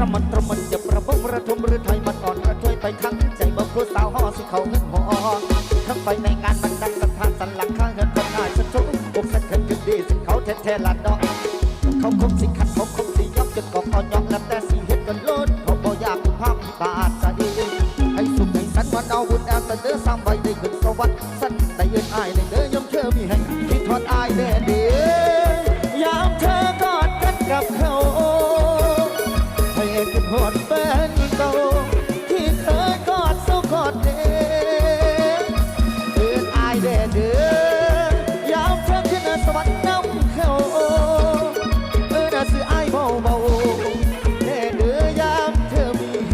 ระมันตระมันจะประบงระทมหรือไทยมันอ่อนระช่วยไปทั้งใจบ่ผู้สาวห่อสิเขาเงินหอทั้งไปในงานมันดังสถานสันหลังข้างเงินคนง่าชัดชุบอกสักเงินขึ้นดีสิเขาแท้ๆละดอกเขาคงสิขัดเขาคงสิยอกจนกอกอ่อนยอกแล้วแต่สิเฮ็ดกันโลดเขาบ่อยากภาพที่บาดใจให้สุขให้สันวันเอาบุญแอลแต่เด้อสร้างไว้ได้ขึ้นสวรรค์สันแต่ยืนอายเลยเด้อยอมเชื่อมีให้คิดทอดอายแน่เด้อ ดินอายแดเด้อยามเธอขึ้นสวรรค์น้ำเขาเออน่าสิอายเบาเบาแดเด้อยามเธอมีเห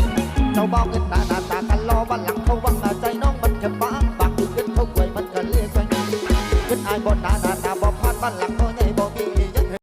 ตุเจ้าเบาเงินตาหน้าตากันรอวันหลังเขาวังหน้าใจน้องมันแค่บ้างปากดูเงินเขาไว้มันก็เลี้ยงไปเงินอายบ่หน้าหน้าตาบ่พลาดบ้านหลังเขา